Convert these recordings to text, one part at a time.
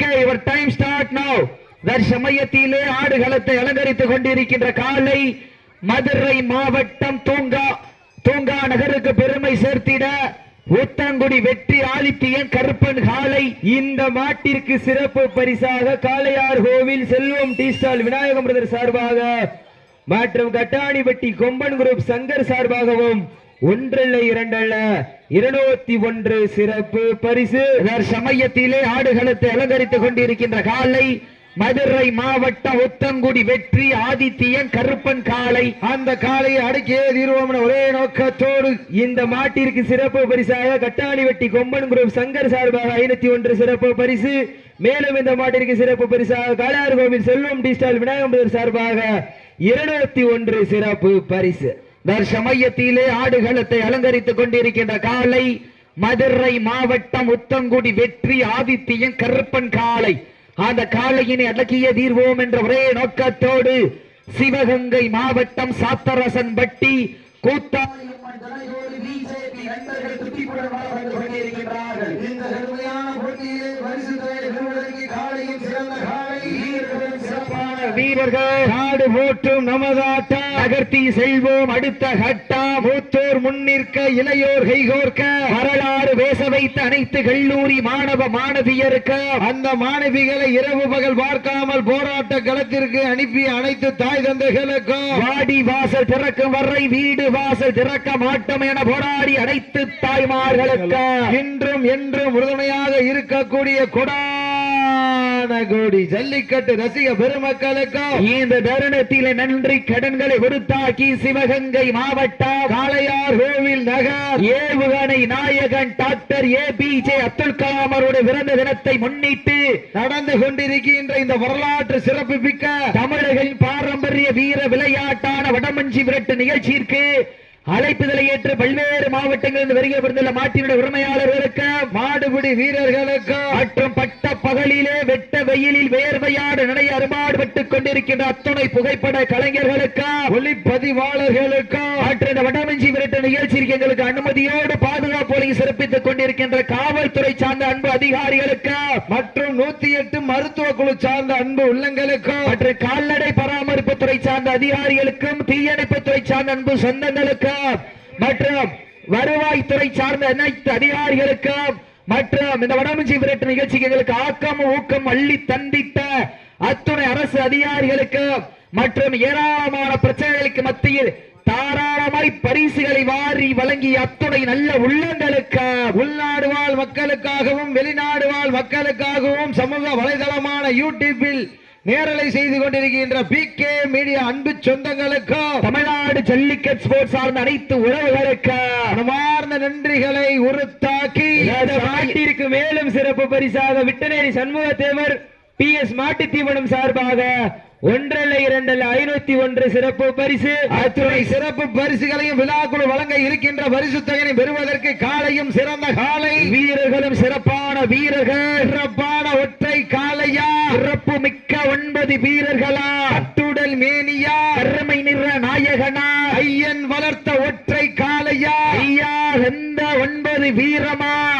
Okay your time start now தற்சமயத்திலே ஆடுகளத்தை அலங்கரித்துக் கொண்டிருக்கின்ற காலை மதுரை மாவட்டம் தூங்கா தூங்கா நகருக்கு பெருமை சேர்த்திட ஊத்தங்குடி வெற்றி ஆலித்தியன் கருப்பன் காலை இந்த மாட்டிற்கு சிறப்பு பரிசாக Kalaiyar Kovil Selvam tea stall Vinayagam brother சார்பாக மற்றும் கட்டாணிப்பட்டி கொம்பன் குரூப் சங்கர் சார்பாகவும் ஒன்றல்ல இரண்டல்ல. இருநூத்தி ஒன்று சிறப்பு பரிசு. சமயத்திலே ஆடுகளத்தை அலங்கரித்துக் கொண்டிருக்கின்ற காலை மதுரை மாவட்டம் உத்தங்குடி வெற்றி ஆதித்யன் கருப்பன் காலை. அந்த காளையை அடக்கியே தீர்வோம் ஒரே நோக்கத்தோடு இந்த மாட்டிற்கு சிறப்பு பரிசாக கட்டாணிவட்டி கொம்பன் குரூப் சங்கர் சார்பாக ஐநூத்தி ஒன்று சிறப்பு பரிசு. மேலும் இந்த மாட்டிற்கு சிறப்பு பரிசாக காளையார் கோவில் செல்வம் டி ஸ்டால் விநாயகம் சார்பாக இருநூத்தி ஒன்று சிறப்பு பரிசு. சமயத்திலே ஆடுகளத்தை அலங்கரித்துக் கொண்டிருக்கின்ற காலை மதுரை மாவட்டம் உத்தங்குடி வெற்றி ஆதித்யன் கருப்பன் காலை அந்த காளையினை அடக்கிய தீர்வோம் என்ற ஒரே நோக்கத்தோடு சிவகங்கை மாவட்டம் சாத்தரசன் பட்டி கூத்தாளியம்மன் துணையோடு பிஜேபி நண்பர்கள் துடிப்புடன் வலம் வந்து கொண்டிருக்கின்றார்கள். இந்த கடுமையான போட்டியிலே பரிசு தொகையை பெறுவதற்கு காலையும் சிறந்த காலை வீரர்களும் சிறப்பான வீரர்கள். நாடு போற்றும் நமதாட்டம் நகர்த்தி செல்வோம் அடுத்த கட்டா. மூத்தோர் முன்னிற்க இளையோர் கைகோர்க்க வரலாறு பேச வைத்த அனைத்து கல்லூரி மாணவ மாணவியருக்கு. அந்த மாணவிகளை இரவு பகல் பார்க்காமல் போராட்ட களத்திற்கு அனுப்பி அனைத்து தாய் தந்தைகளுக்கும் வாடி வாசல் திறக்கும் வரை வீடு வாசல் திறக்க மாட்டோம் என போராடி அனைத்து தாய்மார்களுக்கு. இன்றும் என்றும் உறுதுணையாக இருக்கக்கூடிய கொடான கோடி ஜல்லிக்கட்டு ரசிக பெருமக்களுக்கும் இந்த தருணத்திலே நன்றி கடன்களை விருத்தாக்கி சிவகங்கை மாவட்டம் காளையார் கோவில் நகர் ஏவுகணை நாயகன் doctor A P J Abdul Kalam அவருடைய பிறந்த தினத்தை முன்னிட்டு நடந்து கொண்டிருக்கின்ற இந்த வரலாற்று சிறப்பு மிக்க தமிழர்களின் பாரம்பரிய வீர விளையாட்டான வடமஞ்சி விரட்டு நிகழ்ச்சிக்கு அழைப்புதலை ஏற்று பல்வேறு மாவட்டங்களில் வருகை புரிந்துள்ள மாட்டினுடைய உரிமையாளர்களுக்கு மாடுபிடி வீரர்களுக்கும் மற்றும் பட்ட பகலிலே வெட்ட வெயிலில் வேர்வையாடு நடைய அறுபாடுபட்டுக் கொண்டிருக்கின்ற அத்துணை புகைப்பட கலைஞர்களுக்கு ஒளிப்பதிவாளர்களுக்கும் மற்றும் வடமஞ்சி விரட்ட நிகழ்ச்சிக்கு எங்களுக்கு அனுமதியோடு பாதுகாப்பு சிறப்பித்துக் கொண்டிருக்கின்ற காவல்துறை சார்ந்த அன்பு அதிகாரிகளுக்கு மற்றும் நூத்தி எட்டு மருத்துவ குழு சார்ந்த அன்பு உள்ளங்களுக்கும் மற்றும் கால்நடை பராமரிப்பு துறை சார்ந்த அதிகாரிகளுக்கும் தீயணைப்பு துறை சார்ந்த அன்பு சொந்தங்களுக்கும் மற்றும் வருவாய்த்துறை சார்ந்த அனைத்து அதிகாரிகளுக்கும் மற்றும் இந்த வடமஞ்சி விரட்டு நிகழ்ச்சிக்கு எங்களுக்கு ஆக்கம் ஊக்கம் அள்ளி தந்திட்ட அத்துணை அரசு அதிகாரிகளுக்கு மற்றும் ஏராளமான பிரச்சனைகளுக்கு மத்தியில் தாராளமாய் பரிசுகளை வாரி வழங்கிய அத்துணை நல்ல உள்ளங்களுக்கு உள்நாடு வாழ் மக்களுக்காகவும் வெளிநாடு வாழ் மக்களுக்காகவும் சமூக வலைதளமான யூடியூபில் நேரலை செய்து கொண்டிருக்கின்ற பி கே மீடியா அன்பு சொந்தங்களுக்கும் தமிழ்நாடு ஜல்லிக்கட் ஸ்போர்ட்ஸ் சார்ந்த அனைத்து உறவுகளுக்கு மனமார்ந்த நன்றிகளை உறுத்தாக்கி நாட்டிற்கு மேலும் சிறப்பு பரிசாக விட்டநேரி சண்முக தேவர் பி எஸ் மாட்டு தீவனம் சார்பாக ஒன்றல்ல இரண்டல்ல ஐநூத்தி ஒன்று சிறப்பு பரிசு. அத்துணை சிறப்பு பரிசுகளையும் விழாக்குழு வழங்க இருக்கின்ற பரிசு தொகையை பெறுவதற்கு காலையும் சிறந்த காலை. வீரர்களும் சிறப்பான வீரர்கள். சிறப்பான ஒற்றை காலையா சிறப்பு மிக்க ஒன்பது வீரர்களா. அத்துடல் மேனியா. கருமை நிற நாயகனா. ஐயன் வளர்த்த ஒற்றை காலையா ஐயா எந்த ஒன்பது வீரமா?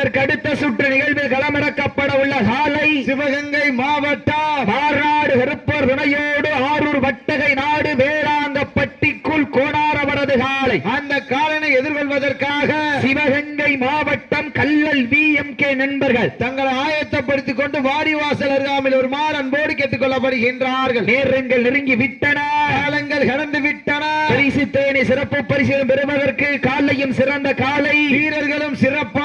அடுத்த சுற்று நிகழ்வில் களமிறக்கப்பட உள்ள சாலை. சிவகங்கை மாவட்டம் மாறாடு கருப்பர் துணையோடு ஆரூர் வட்டகை நாடு வேளாங்கப்பட்டிக்குள் கோணாரவரது காலை அந்த காலனை எதிர்கொள்வதற்காக சிவகங்கை மாவட்டம் கல்லல் வி எம் கே நண்பர்கள். தங்களை ஆயத்தப்படுத்திக் கொண்டு வாடிவாசல் அருகாமையில் ஒரு மாறு அன்போடு கேட்டுக் கொள்ளப்படுகின்றார்கள். நேரங்கள் நெருங்கி விட்டன. காலங்கள் கடந்து விட்டன. பரிசு தேனி சிறப்பு பரிசுகள் பெறுவதற்கு காலையும் சிறந்த காலை. வீரர்களும் காலையா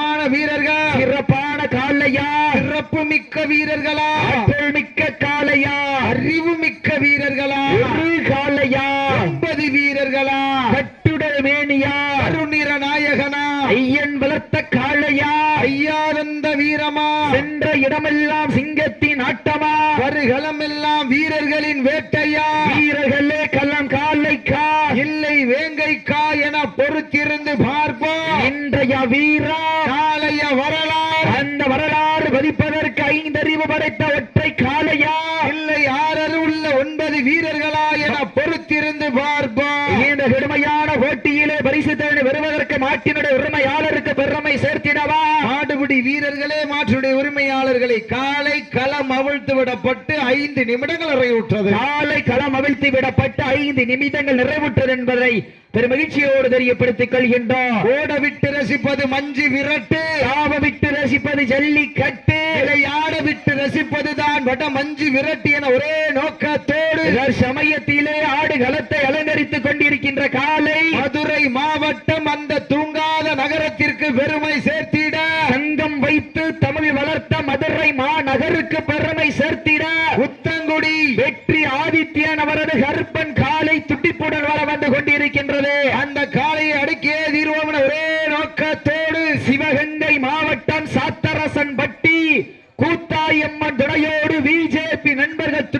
சிறப்பு மிக்க வீரர்களா? ஆற்றல் மிக்க காலையா அறிவு மிக்க வீரர்களா? ஒரு காலையா ஒன்பது வீரர்களா? கட்டுடல் மேனியா? கருநிற நாயகனா? ஐயன் வளர்த்த காளையா? ஐயானந்த வீரமா? சென்ற இடமெல்லாம் சிங்கத்தின் ஆட்டமா? வருகளம் எல்லாம் வீரர்களின் வேட்டையா? வீரர்களே கள்ளம் காலைக்கா இல்லை வேங்கைக்கா என பொறுத்திருந்து பார்ப்போம். இன்றைய வீரா? பதிப்பதற்கு ஐந்தறிவு படைத்த ஒற்றை காளையா? இல்லை ஆறரு உள்ள ஒன்பது வீரர்களா என பொறுத்திருந்து பார்ப்போம். இந்த கடுமையான போட்டியிலே பரிசு தேடி வருவதற்கு மாட்டினுடைய உரிமையாளருக்கு பெருமை சேர்த்திடவா? மாடுபிடி வீரர்களே மாற்றுடைய உரிமையாளர்களை காலை களம் அவிழ்த்து விடப்பட்டு ஐந்து நிமிடங்கள் நிறைவுற்றது. காலை களம் அவிழ்த்து விடப்பட்டு ஐந்து நிமிடங்கள் நிறைவுற்றது என்பதை பெருமகிழ்ச்சியோடு தெரியப்படுத்திக் கொள்கின்றோம். ஓட விட்டு ரசிப்பது மஞ்சு விரட்டு. தாவ விட்டு ரசிப்பது ஜல்லிக்கட்டு. விளையாட விட்டு ரசிப்பதுதான் வட மஞ்சு விரட்டு என ஒரே நோக்கத்தோடு. சமயத்திலே ஆடுகளத்தை அலங்கரித்துக் கொண்டிருக்கின்ற காலை மாவட்டம் அந்த தூங்காத நகரத்திற்கு பெருமை சேர்த்திட. சங்கம் வைத்து தமிழ் வளர்த்த மதுரை மாநகருக்கு பெருமை சேர்த்திட புத்தங்குடி வெற்றி ஆதித்யன் அவரது கருப்பன் காலை துட்டிப்புடன் வர வந்து கொண்டிருக்கின்றது அந்த காளையை அடக்கியே தீர்வோம் என ஒரே நோக்கத்தோடு சிவகங்கை மாவட்டம் சாத்தரசன் பட்டி கூத்தாயம்மன் துணையோடு பிஜேபி நண்பர்கள்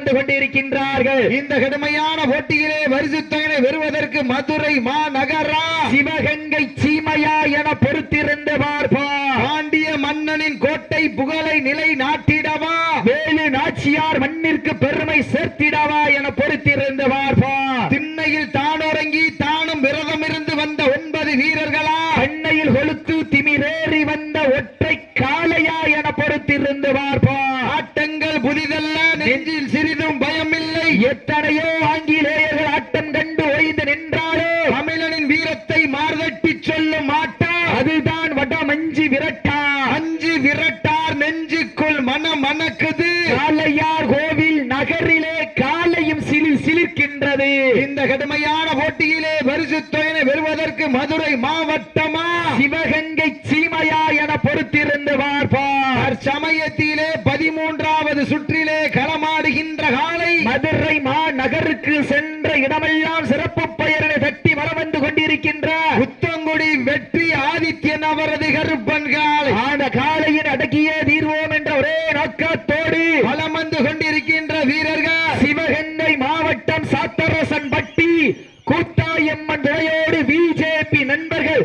வந்து கொண்டிருக்கின்றார்கள் இந்த கடுமையான போட்டியிலே பரிசுத்தகனை பெறுவதற்கு மதுரை மாநகரா? சிவகங்கை சீமையா என பொறுத்திருந்து பார்ப்போம் பாண்டிய மன்னனின் கோட்டை புகழை நிலை நாட்டிடவா வேலு நாச்சியார் மண்ணிற்கு பெருமை சேர்த்திடவா என பொறுத்திருந்து பார்ப்போம் திண்ணையில் தானுறங்கி தானும் விரதம் இருந்து வந்த ஒன்பது வீரர்களா வட மஞ்சி விரட்டா அஞ்சு விரட்டார் நெஞ்சுக்குள் மனம் மணக்குது காளையார் கோவில் நகரிலே காலையும் சிலிர் சிலிர்க்கின்றது. இந்த கடுமையான போட்டியிலே பரிசுத்தொகையை பெறுவதற்கு மதுரை மாவட்டமா? சிவகங்கை சீமையா என பொறுத்திருந்து பார்ப்போம். சமயத்திலே பதிமூன்றாவது சுற்றிலே களமாடுகின்ற காலை மதுரை மாநகருக்கு சென்ற இடமெல்லாம் சிறப்பு பெயரினை தட்டி வர வந்து கொண்டிருக்கின்ற புத்தங்குடி வெற்றி ஆதித்யன் அவரது கருப்பன் காலை ஆன காலையின் அடக்கியே தீர்வோம் என்ற ஒரே நோக்கத்தோடு வலம் வந்து கொண்டிருக்கின்ற வீரர்கள் சிவகங்கை மாவட்டம் சாத்தரசன் பட்டி கூத்தாயம்மன் பிஜேபி நண்பர்கள்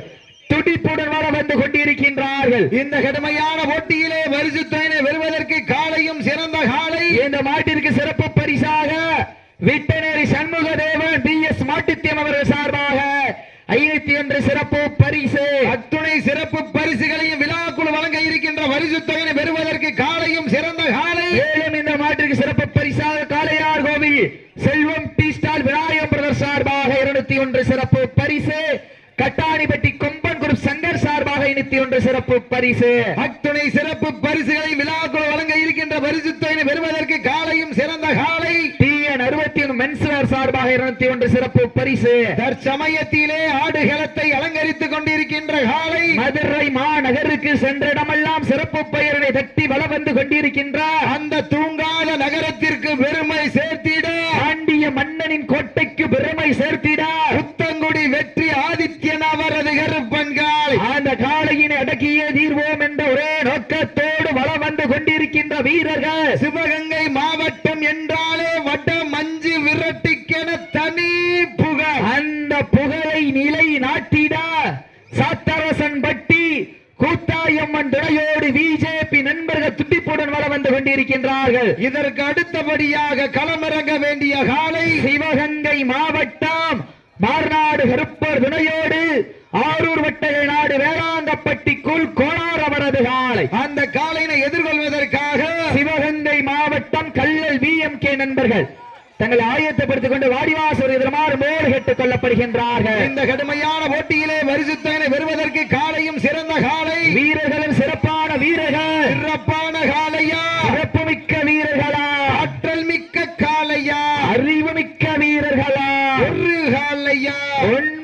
துடிப்புடன் வர வந்து கொண்டிருக்கின்றார்கள். இந்த கடுமையான போட்டியிலே பரிசுத்தொகையை காலையும் சிறந்த காலை. இந்த மாட்டிற்கு சிறப்பு பரிசாக விட்டனரி சண்முக தேவன் பி எஸ் மாட்டுத்தியம் அவர்கள் சார்பாக ஐநூத்தி ஒன்று சிறப்பு பரிசு. அத்துணை சிறப்பு பரிசுகளையும் விழாக்குழு வழங்க இருக்கின்ற பரிசுத்தொகையை பெறுவதற்கு காலையும் சிறந்த காலை மேலும் சிறப்பு பரிசாக Kalaiyar Kovil Selvam tea stall Vinayagam brother சார்பாக இருநூத்தி ஒன்று சிறப்பு பரிசு. கட்டாணிப்பட்டி கொம்பன் குரூப் சங்கர் சார்பாக ஐநூத்தி ஒன்று சிறப்பு பரிசு. அத்துணை சிறப்பு பரிசுகளை விழாக்குழு வழங்க இருக்கின்ற பரிசுத்தொகையை பெறுவதற்கு காலையும் சிறந்த காலை. டிஎன் அறுபத்தி ஒன்று சார்பாக இருநூத்தி ஒன்று சிறப்பு பரிசு. தற்சமயத்திலே ஆடுகளத்தை அலங்கரித்துக் கொண்டிருக்கின்ற காலை. மதுரை மாநகருக்கு சென்ற இடமெல்லாம் சிறப்பு பெயரினை தட்டி வள வந்து கொண்டிருக்கின்ற அந்த தூங்காத நகரத்திற்கு பெருமை சேர்த்திட பாண்டிய மன்னனின் கோட்டைக்கு பெருமை சேர்த்திட புத்தங்குடி வெற்றி ஆதித்யன் அவரது கருப்பன் காலை அந்த காளையினை அடக்கியே தீர்வோம் என்ற ஒரே நோக்கத்தோடு வள வந்து கொண்டிருக்கின்ற வீரர்கள் சிவகங்கை மாவட்டம் என்றாலே வட மஞ்சு விரட்டிக்கென தனி புகழ் அந்த புகழை நிலை நாட்டிட சாத்தரசன் பட்டி கூத்தாயம்மன் துணையோடு பிஜேபி நண்பர்கள் துடிப்புடன் வள வந்து கொண்டிருக்கின்றார்கள். இதற்கு அடுத்தபடியாக களமிறங்க வேண்டிய காலை சிவகங்கை மாவட்டம் மார்நாடு கருப்பர் துணையோடு ஆரூர் வட்டகை நாடு வேளாங்கப்பட்டிக்குள் கோளார் அவரது காலை. அந்த காலையினை எதிர்கொள்வதற்காக சிவகங்கை மாவட்டம் கல்லல் விஎம்கே நண்பர்கள். தங்களை ஆயத்தப்படுத்திக் கொண்டு வாடிவாசல் எதிர்மாறு மோடு கேட்டுக் கொள்ளப்படுகின்றார்கள். இந்த கடுமையான போட்டியிலே பரிசுத்தனை பெறுவதற்கு காலையும் சிறந்த காலை. வீரர்களும் சிறப்பான வீரர்கள். சிறப்பான காலையா? சிறப்புமிக்க வீரர்களா? ஆற்றல் மிக்க காலையா? அறிவுமிக்க வீரர்களா? ஒரு காலையா? ஒன்பது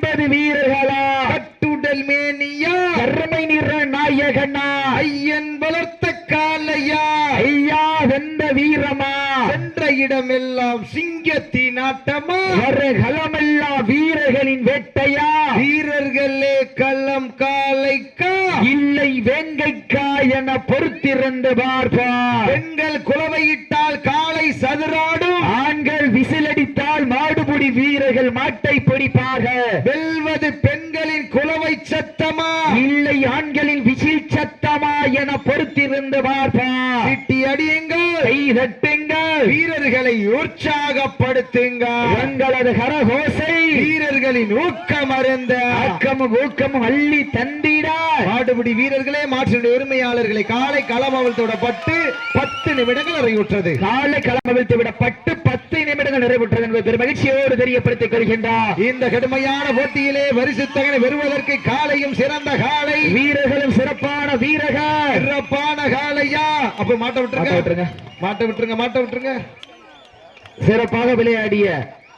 வீரர்களின் வேட்டையா? வீரர்களே களம் காலைக்கா? இல்லை வேங்கைக்கா என பொறுத்திருந்து பார்ப்பார் பெண்கள் குலவையிட்டால் காலை சதுராடும். ஆண்கள் விசிலடித்தால் மாடுபிடி வீரர்கள் மாட்டை பிடிப்பார்கள் வெல்வது பெண்களின் குலவை சத்தமா? இல்லை ஆண்களின் விசில் சத்தமா என பொறுத்திருந்து பார்ப்பார் சிட்டி அடியுங்கள். கை தட்டுங்கள். வீரர்களை உற்சாகப்படுத்துங்கள். எங்களது கரகோசை. வீரர்களின் ஊக்கம் அருந்த. ஆக்கமும் ஊக்கமும் அள்ளி தந்திட. மாடுபிடி வீரர்களே மாற்றினுடைய உரிமையாளர்களை காலை களமவல் தொடப்பட்டு பத்து நிமிடங்கள் நிறைவுற்றது. காலை களமவிழ்த்து விடப்பட்டு பத்து நிமிடங்கள் நிறைவுற்றது என்பது பெரும் மகிழ்ச்சியோடு தெரியப்படுத்திக் கொள்கின்றார். இந்த கடுமையான போட்டியிலே வரிசுத்தகனை பெறுவதற்கு காலையும் சிறந்த காலை. வீரர்களும் சிறப்பான வீரர்கள். சிறப்பான காலையா? அப்ப மாட்ட விட்டுருங்க. மாட்ட விட்டுருங்க மாட்ட விட்டுருங்க சிறப்பாக விளையாடிய